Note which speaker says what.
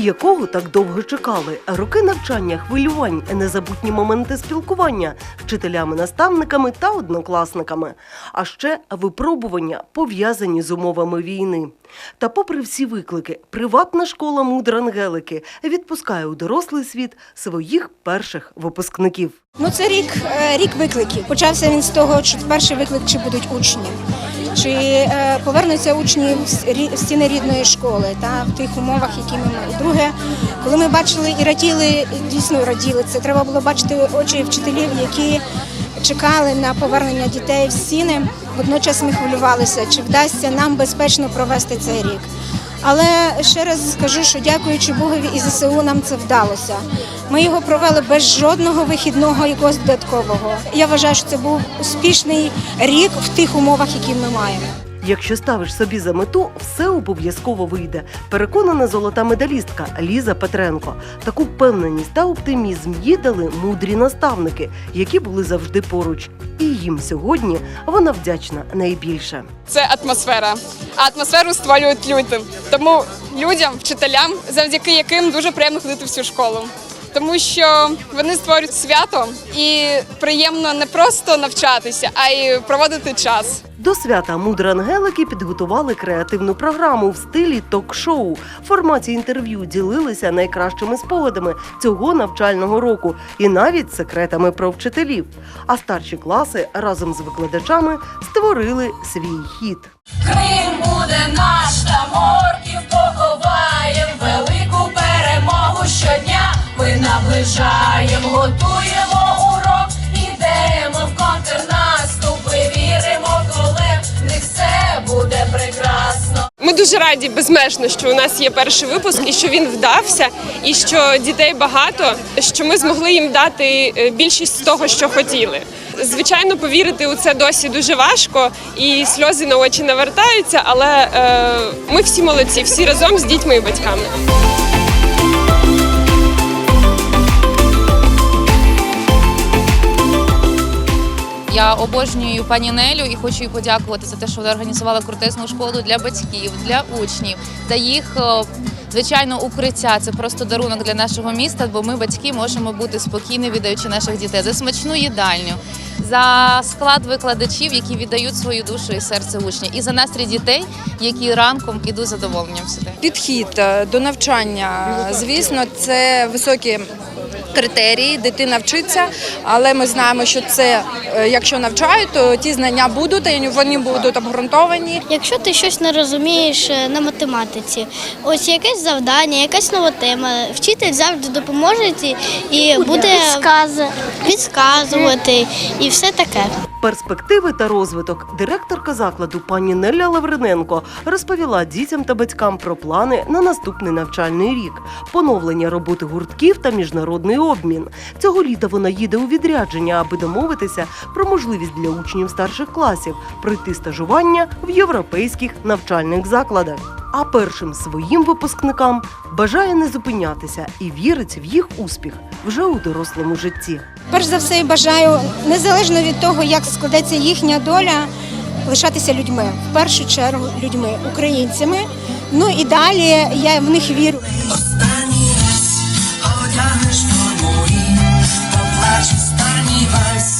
Speaker 1: якого так довго чекали. Роки навчання, хвилювань, незабутні моменти спілкування вчителями, наставниками та однокласниками, а ще випробування пов'язані з умовами війни. Та, попри всі виклики, приватна школа Мудрангелики відпускає у дорослий світ своїх перших випускників.
Speaker 2: Ну, це рік, е, рік викликів. Почався він з того, що перший виклик, чи будуть учні, чи е, повернуться учні в стіни рідної школи та в тих умовах, які ми маємо. Друге, коли ми бачили і раділи, дійсно раділи, це треба було бачити очі вчителів, які чекали на повернення дітей в стіни. Водночас ми хвилювалися, чи вдасться нам безпечно провести цей рік. Але ще раз скажу, що дякуючи Богові і ЗСУ нам це вдалося. Ми його провели без жодного вихідного якогось додаткового. Я вважаю, що це був успішний рік в тих умовах, які ми маємо.
Speaker 1: Якщо ставиш собі за мету, все обов'язково вийде. Переконана золота медалістка Ліза Петренко. Таку впевненість та оптимізм їй дали мудрі наставники, які були завжди поруч. І їм сьогодні вона вдячна найбільше.
Speaker 3: це атмосфера. А атмосферу створюють люди. Тому людям, вчителям, завдяки яким дуже приємно ходити в цю школу. Тому що вони створюють свято і приємно не просто навчатися, а й проводити час.
Speaker 1: До свята мудра ангелики підготували креативну програму в стилі ток-шоу. В форматі інтерв'ю ділилися найкращими спогадами цього навчального року і навіть секретами про вчителів. А старші класи разом з викладачами створили свій хіт.
Speaker 4: Крим буде наш та
Speaker 3: дуже раді безмежно, що у нас є перший випуск і що він вдався, і що дітей багато, що ми змогли їм дати е, більшість того, що хотіли. Звичайно, повірити у це досі дуже важко, і сльози на очі навертаються, але е, ми всі молодці, всі разом з дітьми і батьками.
Speaker 5: Я обожнюю пані Нелю і хочу їй подякувати за те, що вона організувала крутезну школу для батьків, для учнів, за їх е, звичайно укриття. Це просто дарунок для нашого міста, бо ми, батьки, можемо бути спокійні, віддаючи наших дітей за смачну їдальню, за склад викладачів, які віддають свою душу і серце учнів, і за настрій дітей, які ранком ідуть задоволенням сюди.
Speaker 6: Підхід е, до навчання, звісно, це високі критерії, дитина вчиться, але ми знаємо, що це, е, якщо навчають, то ті знання будуть, і вони будуть обґрунтовані.
Speaker 7: Якщо ти щось не розумієш е, на математиці, ось якесь завдання, якась нова тема, вчитель завжди допоможе і- і буде підказувати і все таке.
Speaker 1: Перспективи та розвиток директорка закладу пані Неля Лавриненко розповіла дітям та батькам про плани на наступний навчальний рік, поновлення роботи гуртків та міжнародний обмін. Цього літа вона їде у відрядження, аби домовитися про можливість для учнів старших класів пройти стажування в європейських навчальних закладах. А першим своїм випускникам бажає не зупинятися і вірить в їх успіх вже у дорослому житті.
Speaker 2: Перш за все, бажаю, незалежно від того, як складеться їхня доля, лишатися людьми. В першу чергу людьми, українцями. Ну і далі я в них вірю.
Speaker 4: device.